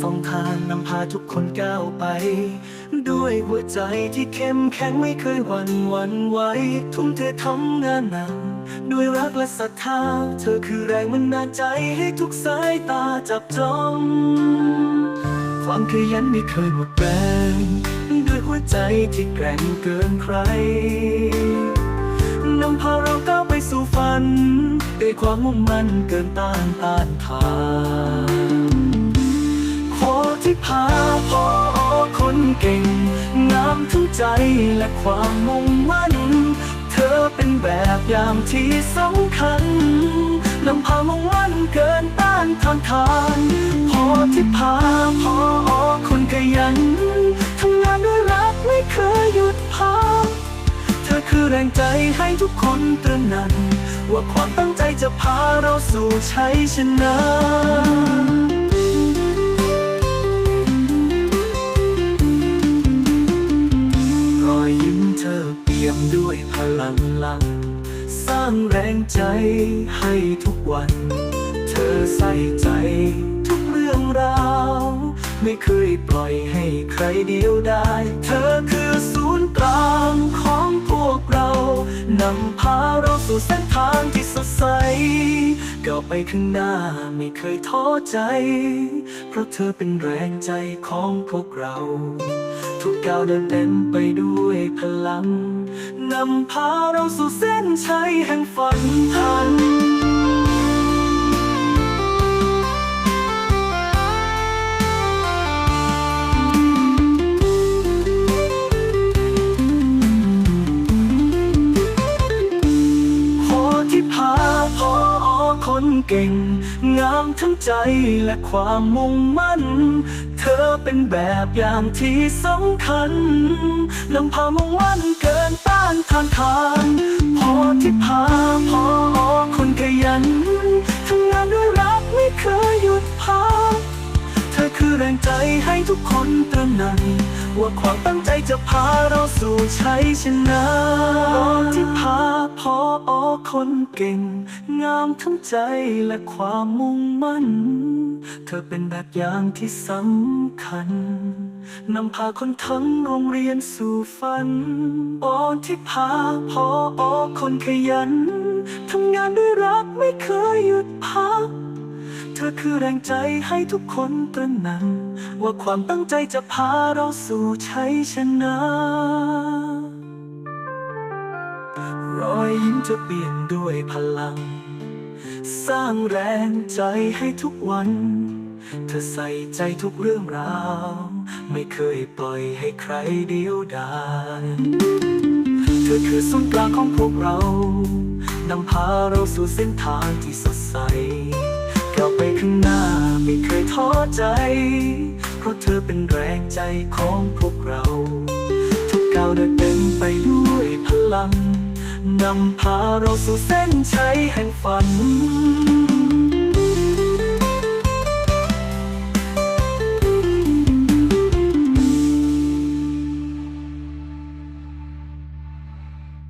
สองทางนำพาทุกคนก้าวไป ด้วยหัวใจที่เข้มแข็งไม่เคยหวั่นหวันไหวทุ่มเททำงานหนักด้วยรักและศรัทธา เธอคือแรงบันดาใจให้ทุกสายตาจับจ้อง ความขยันไม่เคยหมดแรงด้วยหัวใจที่แกร่งเกินใครนำพาเราก้าวไปสู่ฝันด้วยความมุ่งมั่นเกินต้านต้านทาน ใจและความมุ่งมั่น เธอเป็นแบบอย่างที่สำคัญนำพามุ่งมั่นเกินต้านทานทานพอที่พาพอคนขยันทำงานด้วยรักไม่เคยหยุดพักเธอคือแรงใจให้ทุกคนตระหนักว่าความตั้งใจจะพาเราสู่ชัยชนะ เธอเปี่ยมด้วยพลังลัง สร้างแรงใจให้ทุกวัน เธอใส่ใจทุกเรื่องราว ไม่เคยปล่อยให้ใครเดียวได้ เธอคือศูนย์กลางของพวกเรา นำพาเราสู่เส้นทางที่สดใสก้าวไปข้างหน้าไม่เคยท้อใจ เพราะเธอเป็นแรงใจของพวกเรา ทุกก้าวเดินเต็มไปด้วยพลังนำพาเราสู่เส้นชัยแห่งฝันทัน เก่ง งามทั้งใจและความมุ่งมั่น เธอเป็นแบบอย่างที่สำคัญนำพามุ่งมั่นเกินต้านทานทานพอที่พาพอคนขยันทำงานด้วยรักไม่เคยหยุดพัก เธอคือแรงใจให้ทุกคนตระหนัก ว่าความตั้งใจจะพาเราสู่ชัยชนะที่พาพออคนเก่ง งามทั้งใจและความมุ่งมั่น เธอเป็นแบบอย่างที่สำคัญนำพาคนทั้งโรงเรียนสู่ฝันออที่พาพออคนขยันทำงานด้วยรักไม่เคยหยุดพัก เธอคือแรงใจให้ทุกคนตระหนักว่าความตั้งใจจะพาเราสู่ชัยชนะ รอยยิ้มจะเปลี่ยนด้วยพลัง สร้างแรงใจให้ทุกวัน เธอใส่ใจทุกเรื่องราว ไม่เคยปล่อยให้ใครเดียวดายเธอคือศูนย์กลางของพวกเรานำพาเราสู่เส้นทางที่สดใส ก้าวไปข้างหน้าไม่เคยท้อใจ เพราะเธอเป็นแรงใจของพวกเรา ทุกก้าวเดินเต็มไปด้วยพลัง นำพาเราสู่เส้นชัยแห่งฝัน